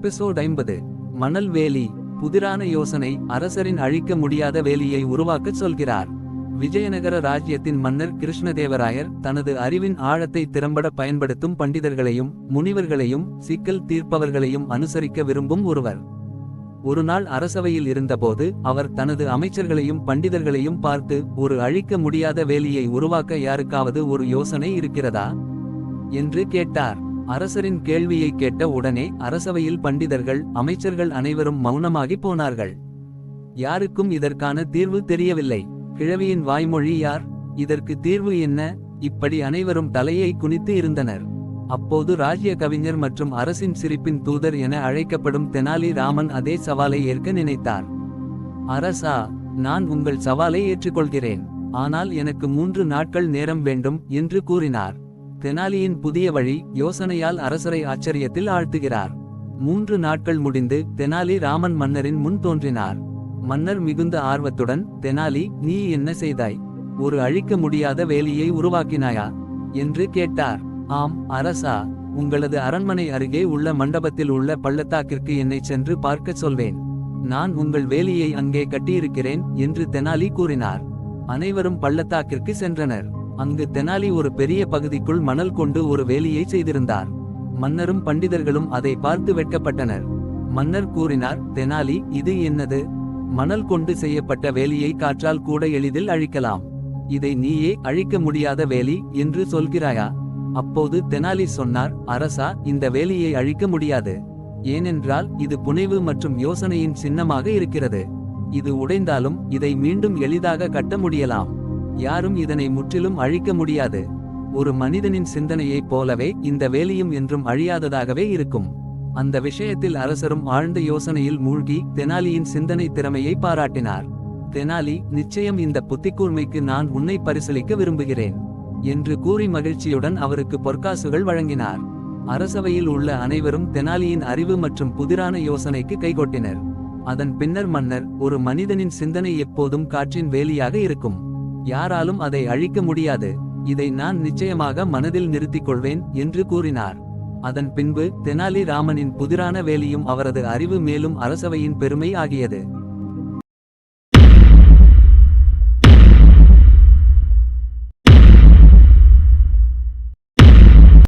Episode ஐம்பது. மணல் வேலி புதிரான யோசனை அரசரின் அழிக்க முடியாத வேலியை உருவாக்கச் சொல்கிறார். விஜயநகர ராஜ்யத்தின் மன்னர் கிருஷ்ணதேவராயர் தனது அறிவின் ஆழத்தை திறம்பட பயன்படுத்தும் பண்டிதர்களையும் முனிவர்களையும் சிக்கல் தீர்ப்பவர்களையும் அனுசரிக்க விரும்பும் ஒருவர். ஒருநாள் அரசவையில் இருந்தபோது அவர் தனது அமைச்சர்களையும் பண்டிதர்களையும் பார்த்து ஒரு அழிக்க முடியாத வேலியை உருவாக்க யாருக்காவது ஒரு யோசனை இருக்கிறதா? என்று கேட்டார். அரசரின் கேள்வியை கேட்ட உடனே அரசவையில் பண்டிதர்கள் அமைச்சர்கள் அனைவரும் மௌனமாகி போனார்கள். யாருக்கும் இதற்கான தீர்வு தெரியவில்லை. கிழவியின் வாய்மொழி யார்? இதற்கு தீர்வு என்ன? இப்படி அனைவரும் தலையை குனித்து இருந்தனர். அப்போது ராஜ்ய கவிஞர் மற்றும் அரசின் சிரிப்பின் தூதர் என அழைக்கப்படும் தெனாலி ராமன் அதே சவாலை ஏற்க நினைத்தார். அரசா நான் உங்கள் சவாலை ஏற்றுக்கொள்கிறேன். ஆனால் எனக்கு மூன்று நாட்கள் நேரம் வேண்டும் என்று கூறினார். தெனாலியின் புதிய வழி யோசனையால் அரசரை ஆச்சரியத்தில் ஆழ்த்துகிறார். மூன்று நாட்கள் முடிந்து தெனாலி ராமன் மன்னரின் முன் தோன்றினார். மன்னர் மிகுந்த ஆர்வத்துடன் தெனாலி நீ என்ன செய்தாய்? ஒரு அழிக்க முடியாத வேலியை உருவாக்கினாயா? என்று கேட்டார். ஆம் அரசா உங்களது அரண்மனை அருகே உள்ள மண்டபத்தில் உள்ள பள்ளத்தாக்கிற்கு என்னை சென்று பார்க்கச் சொல்வேன். நான் உங்கள் வேலியை அங்கே கட்டியிருக்கிறேன் என்று தெனாலி கூறினார். அனைவரும் பள்ளத்தாக்கிற்கு சென்றனர். அங்கு தெனாலி ஒரு பெரிய பகுதிக்குள் மணல் கொண்டு ஒரு வேலியை செய்திருந்தார். மன்னரும் பண்டிதர்களும் அதை பார்த்து வெட்கப்பட்டனர். மன்னர் கூறினார் தெனாலி இது என்னது? மணல் கொண்டு செய்யப்பட்ட வேலியை காற்றால் கூட எளிதில் அழிக்கலாம். இதை நீயே அழிக்க முடியாத வேலி என்று சொல்கிறாயா? அப்போது தெனாலி சொன்னார் அரசா இந்த வேலியை அழிக்க முடியாது. ஏனென்றால் இது புனைவு மற்றும் யோசனையின் சின்னமாக இருக்கிறது. இது உடைந்தாலும் இதை மீண்டும் எளிதாக கட்ட முடியலாம். யாரும் இதனை முற்றிலும் அழிக்க முடியாது. ஒரு மனிதனின் சிந்தனையைப் போலவே இந்த வேலியும் என்றும் அழியாததாகவே இருக்கும். அந்த விஷயத்தில் அரசரும் ஆழ்ந்த யோசனையில் மூழ்கி தெனாலியின் சிந்தனை திறமையை பாராட்டினார். தெனாலி நிச்சயம் இந்த புத்திக்கூர்மைக்கு நான் உன்னை பரிசளிக்க விரும்புகிறேன் என்று கூறி மகிழ்ச்சியுடன் அவருக்கு பொற்காசுகள் வழங்கினார். அரசவையில் உள்ள அனைவரும் தெனாலியின் அறிவு மற்றும் புதிரான யோசனைக்கு கைகொட்டினர். அதன் பின்னர் மன்னர் ஒரு மனிதனின் சிந்தனை எப்போதும் காற்றின் வேலியாக இருக்கும். யாராலும் அதை அழிக்க முடியாது. இதை நான் நிச்சயமாக மனதில் நிறுத்திக் கொள்வேன் என்று கூறினார். அதன் பின்பு தெனாலி ராமனின் புதிரான வேலியும் அவரது அறிவு மேலும் அரசவையின் பெருமை ஆகியது.